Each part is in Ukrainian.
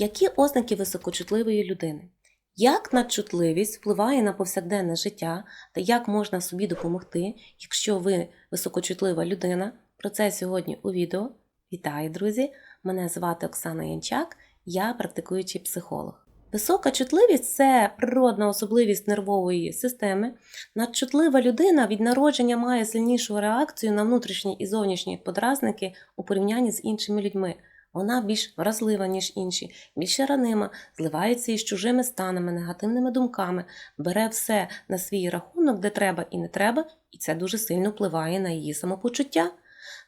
Які ознаки високочутливої людини? Як надчутливість впливає на повсякденне життя та як можна собі допомогти, якщо ви високочутлива людина? Про це сьогодні у відео. Вітаю, друзі! Мене звати Оксана Янчак, я практикуючий психолог. Висока чутливість це природна особливість нервової системи. Надчутлива людина від народження має сильнішу реакцію на внутрішні і зовнішні подразники у порівнянні з іншими людьми. Вона більш вразлива, ніж інші, більше ранима, зливається із чужими станами, негативними думками, бере все на свій рахунок, де треба і не треба, і це дуже сильно впливає на її самопочуття.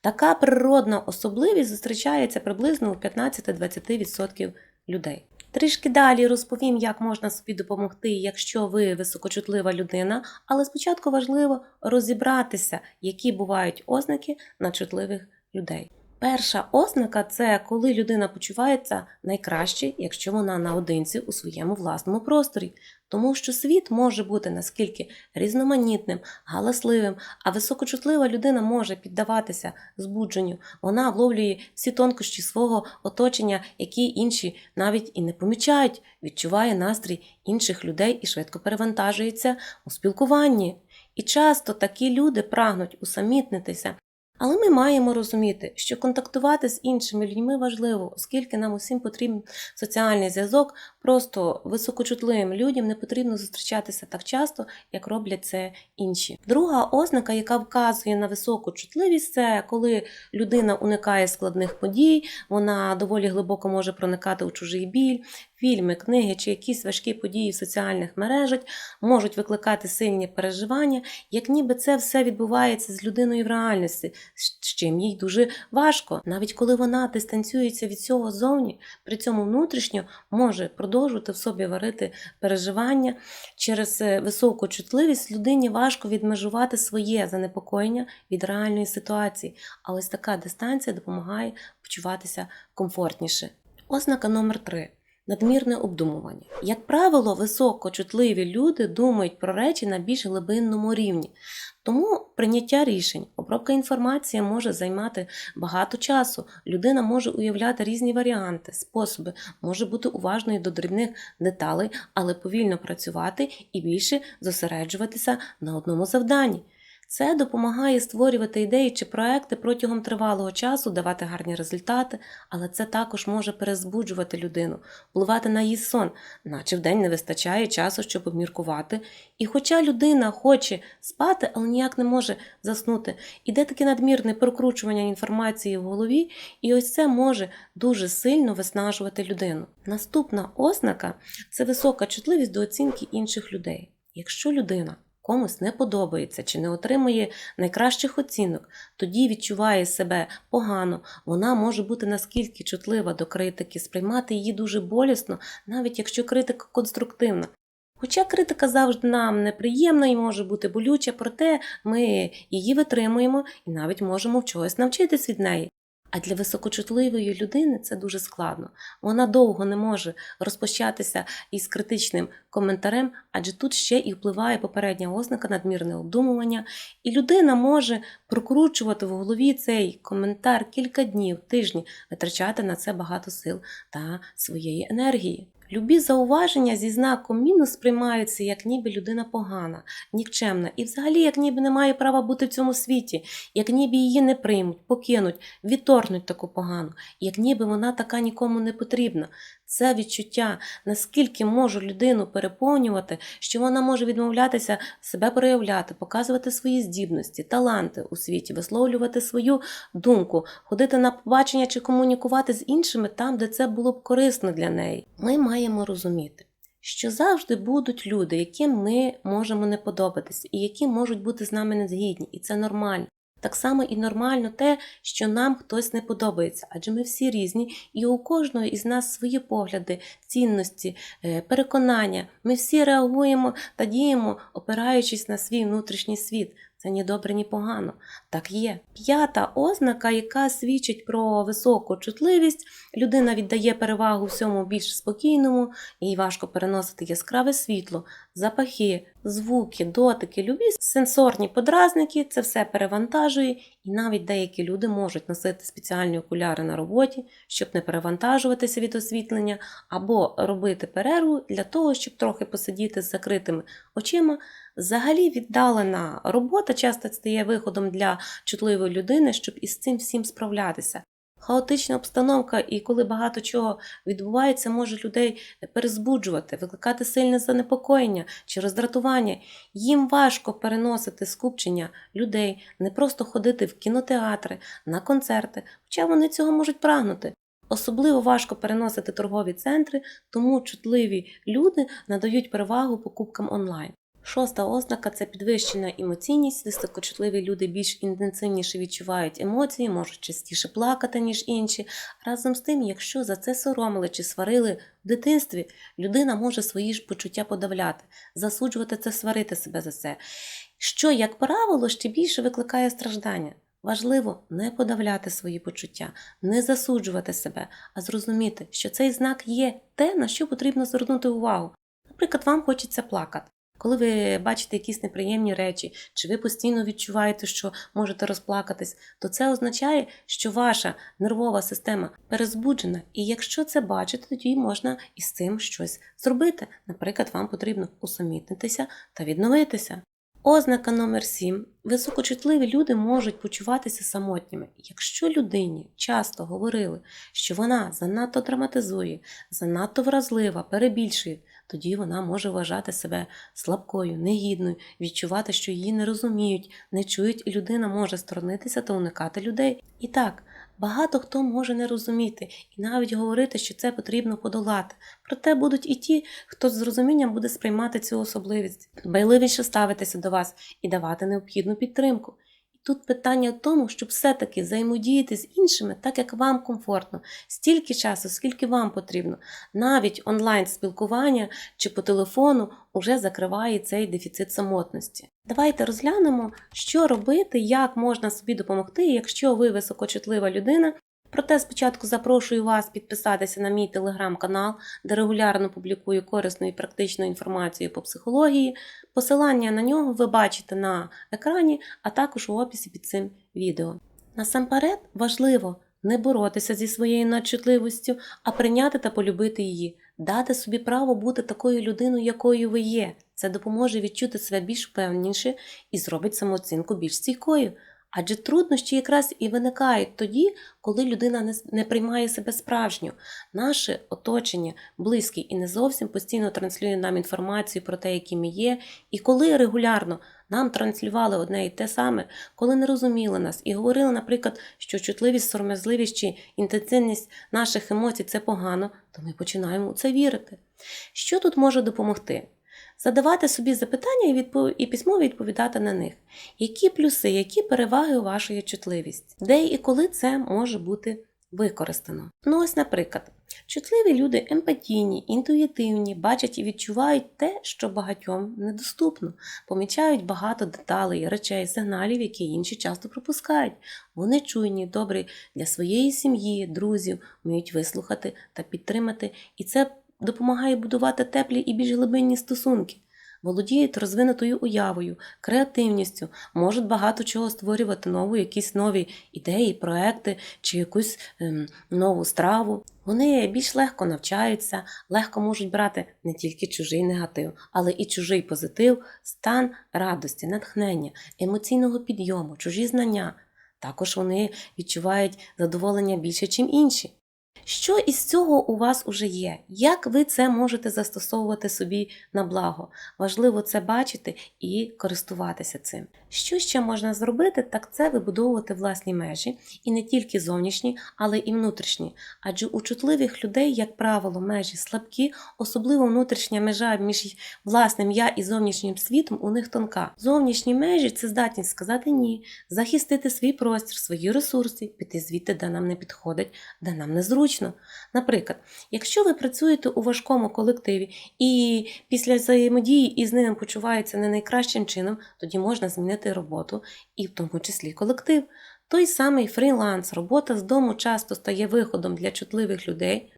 Така природна особливість зустрічається приблизно у 15-20% людей. Трішки далі розповім, як можна собі допомогти, якщо ви високочутлива людина, але спочатку важливо розібратися, які бувають ознаки надчутливих людей. Перша ознака це коли людина почувається найкраще, якщо вона наодинці у своєму власному просторі, тому що світ може бути наскільки різноманітним, галасливим, а високочутлива людина може піддаватися збудженню. Вона вловлює всі тонкощі свого оточення, які інші навіть і не помічають, відчуває настрій інших людей і швидко перевантажується у спілкуванні. І часто такі люди прагнуть усамітнитися. Але ми маємо розуміти, що контактувати з іншими людьми важливо, оскільки нам усім потрібен соціальний зв'язок. Просто високочутливим людям не потрібно зустрічатися так часто, як роблять це інші. Друга ознака, яка вказує на високу чутливість, це коли людина уникає складних подій, вона доволі глибоко може проникати у чужий біль. Фільми, книги чи якісь важкі події в соціальних мережах можуть викликати сильні переживання, як ніби це все відбувається з людиною в реальності, з чим їй дуже важко. Навіть коли вона дистанціюється від цього зовні, при цьому внутрішньо може продовжувати в собі варити переживання. Через е, високу чутливість людині важко відмежувати своє занепокоєння від реальної ситуації. А ось така дистанція допомагає почуватися комфортніше. Ознака номер 3 Надмірне обдумування. Як правило, високочутливі люди думають про речі на більш глибинному рівні. Тому прийняття рішень, обробка інформації може займати багато часу. Людина може уявляти різні варіанти, способи, може бути уважною до дрібних деталей, але повільно працювати і більше зосереджуватися на одному завданні. Це допомагає створювати ідеї чи проекти протягом тривалого часу, давати гарні результати, але це також може перезбуджувати людину, впливати на її сон, наче вдень не вистачає часу, щоб обміркувати. І хоча людина хоче спати, але ніяк не може заснути, іде таке надмірне прокручування інформації в голові, і ось це може дуже сильно виснажувати людину. Наступна ознака це висока чутливість до оцінки інших людей. Якщо людина комусь не подобається чи не отримує найкращих оцінок, тоді відчуває себе погано, вона може бути наскільки чутлива до критики, сприймати її дуже болісно, навіть якщо критика конструктивна. Хоча критика завжди нам неприємна і може бути болюча, проте ми її витримуємо і навіть можемо в чогось навчитись від неї. А для високочутливої людини це дуже складно. Вона довго не може розпочатися із критичним коментарем, адже тут ще і впливає попередня ознака надмірне обдумування, і людина може прокручувати в голові цей коментар кілька днів, тижні, витрачати на це багато сил та своєї енергії. Любі зауваження зі знаком мінус сприймаються, як ніби людина погана, нікчемна, і взагалі як ніби не має права бути в цьому світі, як ніби її не приймуть, покинуть, відторгнуть таку погану, як ніби вона така нікому не потрібна. Це відчуття, наскільки може людину переповнювати, що вона може відмовлятися себе проявляти, показувати свої здібності, таланти у світі, висловлювати свою думку, ходити на побачення чи комунікувати з іншими там, де це було б корисно для неї. Ми маємо розуміти. Що завжди будуть люди, яким ми можемо не подобатися, і які можуть бути з нами незгідні, і це нормально. Так само і нормально те, що нам хтось не подобається, адже ми всі різні, і у кожного із нас свої погляди, цінності, е, переконання. Ми всі реагуємо та діємо, опираючись на свій внутрішній світ. Це ні добре, ні погано. Так є. П'ята ознака, яка свідчить про високу чутливість, людина віддає перевагу всьому більш спокійному, їй важко переносити яскраве світло, запахи, звуки, дотики, любі сенсорні подразники, це все перевантажує, і навіть деякі люди можуть носити спеціальні окуляри на роботі, щоб не перевантажуватися від освітлення, або робити перерву для того, щоб трохи посидіти з закритими очима. Взагалі віддалена робота часто стає виходом для чутливої людини, щоб із цим всім справлятися. Хаотична обстановка, і коли багато чого відбувається, може людей перезбуджувати, викликати сильне занепокоєння чи роздратування. Їм важко переносити скупчення людей, не просто ходити в кінотеатри, на концерти, хоча вони цього можуть прагнути. Особливо важко переносити торгові центри, тому чутливі люди надають перевагу покупкам онлайн. Шоста ознака це підвищена емоційність. Високочутливі люди більш інтенсивніше відчувають емоції, можуть частіше плакати, ніж інші. Разом з тим, якщо за це соромили чи сварили в дитинстві, людина може свої ж почуття подавляти, засуджувати це, сварити себе за це. Що, як правило, ще більше викликає страждання. Важливо не подавляти свої почуття, не засуджувати себе, а зрозуміти, що цей знак є те, на що потрібно звернути увагу. Наприклад, вам хочеться плакати. Коли ви бачите якісь неприємні речі, чи ви постійно відчуваєте, що можете розплакатись, то це означає, що ваша нервова система перезбуджена, і якщо це бачите, тоді можна із цим щось зробити. Наприклад, вам потрібно усамітнитися та відновитися. Ознака номер 7. Високочутливі люди можуть почуватися самотніми. Якщо людині часто говорили, що вона занадто драматизує, занадто вразлива, перебільшує, тоді вона може вважати себе слабкою, негідною, відчувати, що її не розуміють, не чують, і людина може сторонитися та уникати людей. І так, багато хто може не розуміти і навіть говорити, що це потрібно подолати. Проте будуть і ті, хто з розумінням буде сприймати цю особливість, дбайливіше ставитися до вас і давати необхідну підтримку. Тут питання в тому, щоб все-таки взаємодіяти з іншими так, як вам комфортно, стільки часу, скільки вам потрібно. Навіть онлайн-спілкування чи по телефону вже закриває цей дефіцит самотності. Давайте розглянемо, що робити, як можна собі допомогти, якщо ви високочутлива людина. Проте спочатку запрошую вас підписатися на мій телеграм-канал, де регулярно публікую корисну і практичну інформацію по психології. Посилання на нього ви бачите на екрані, а також у описі під цим відео. Насамперед важливо не боротися зі своєю надчутливістю, а прийняти та полюбити її, дати собі право бути такою людиною, якою ви є. Це допоможе відчути себе більш впевненіше і зробить самооцінку більш стійкою. Адже труднощі якраз і виникають тоді, коли людина не, приймає себе справжньо. Наше оточення, близькі і не зовсім постійно транслює нам інформацію про те, які ми є, і коли регулярно нам транслювали одне і те саме, коли не розуміли нас і говорили, наприклад, що чутливість, сором'язливість чи інтенсивність наших емоцій це погано, то ми починаємо у це вірити. Що тут може допомогти? Задавати собі запитання і, відпов... і письмово відповідати на них. Які плюси, які переваги у вашої чутливість? Де і коли це може бути використано? Ну, ось, наприклад, чутливі люди емпатійні, інтуїтивні, бачать і відчувають те, що багатьом недоступно, помічають багато деталей, речей, сигналів, які інші часто пропускають. Вони чуйні, добрі для своєї сім'ї, друзів, вміють вислухати та підтримати, і це допомагає будувати теплі і більш глибинні стосунки. Володіють розвинутою уявою, креативністю, можуть багато чого створювати нову, якісь нові ідеї, проекти чи якусь ем, нову страву. Вони більш легко навчаються, легко можуть брати не тільки чужий негатив, але і чужий позитив, стан радості, натхнення, емоційного підйому, чужі знання. Також вони відчувають задоволення більше, ніж інші. Що із цього у вас уже є? Як ви це можете застосовувати собі на благо? Важливо це бачити і користуватися цим. Що ще можна зробити, так це вибудовувати власні межі, і не тільки зовнішні, але і внутрішні. Адже у чутливих людей, як правило, межі слабкі, особливо внутрішня межа між власним я і зовнішнім світом у них тонка. Зовнішні межі це здатність сказати ні, захистити свій простір, свої ресурси, піти звідти, де нам не підходить, де нам не зручно. Наприклад, якщо ви працюєте у важкому колективі і після взаємодії із ними почувається не найкращим чином, тоді можна змінити роботу і в тому числі колектив. Той самий фріланс, робота з дому часто стає виходом для чутливих людей.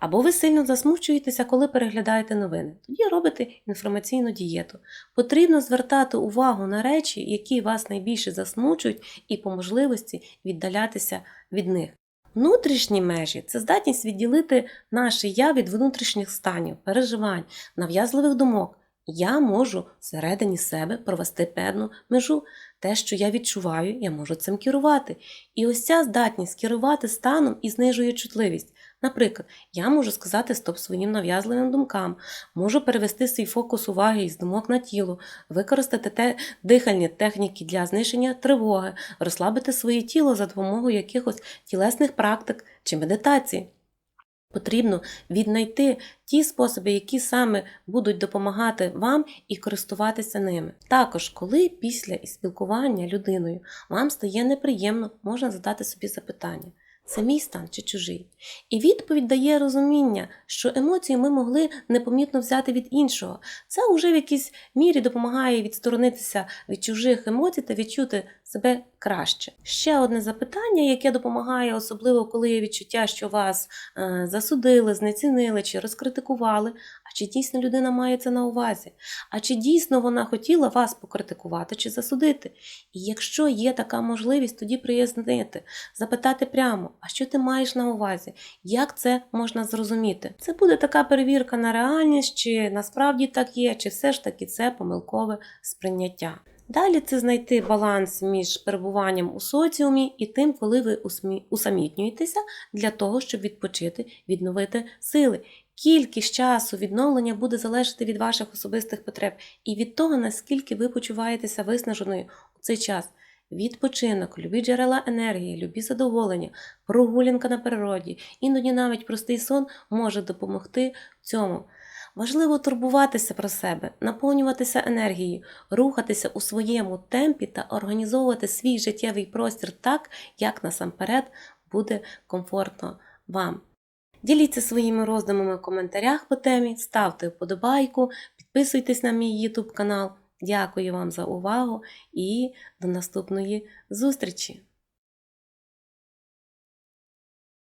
Або ви сильно засмучуєтеся, коли переглядаєте новини. Тоді робите інформаційну дієту. Потрібно звертати увагу на речі, які вас найбільше засмучують, і по можливості віддалятися від них. Внутрішні межі це здатність відділити наше я від внутрішніх станів, переживань, нав'язливих думок. Я можу всередині себе провести певну межу. Те, що я відчуваю, я можу цим керувати. І ось ця здатність керувати станом і знижує чутливість. Наприклад, я можу сказати стоп своїм нав'язливим думкам, можу перевести свій фокус уваги із думок на тіло, використати те дихальні техніки для зниження тривоги, розслабити своє тіло за допомогою якихось тілесних практик чи медитації. Потрібно віднайти ті способи, які саме будуть допомагати вам і користуватися ними. Також, коли після спілкування людиною вам стає неприємно, можна задати собі запитання. Це мій стан чи чужий? І відповідь дає розуміння, що емоції ми могли непомітно взяти від іншого. Це вже в якійсь мірі допомагає відсторонитися від чужих емоцій та відчути себе краще. Ще одне запитання, яке допомагає, особливо коли є відчуття, що вас е, засудили, знецінили чи розкритикували. А чи дійсно людина має це на увазі? А чи дійсно вона хотіла вас покритикувати чи засудити? І якщо є така можливість, тоді прияснити, запитати прямо, а що ти маєш на увазі? Як це можна зрозуміти? Це буде така перевірка на реальність, чи насправді так є, чи все ж таки це помилкове сприйняття. Далі це знайти баланс між перебуванням у соціумі і тим, коли ви усамітнюєтеся для того, щоб відпочити, відновити сили. Кількість часу відновлення буде залежати від ваших особистих потреб і від того, наскільки ви почуваєтеся виснаженою у цей час. Відпочинок, любі джерела енергії, любі задоволення, прогулянка на природі, іноді навіть простий сон може допомогти цьому. Важливо турбуватися про себе, наповнюватися енергією, рухатися у своєму темпі та організовувати свій життєвий простір так, як насамперед буде комфортно вам. Діліться своїми роздумами в коментарях по темі, ставте вподобайку, підписуйтесь на мій YouTube канал. Дякую вам за увагу і до наступної зустрічі!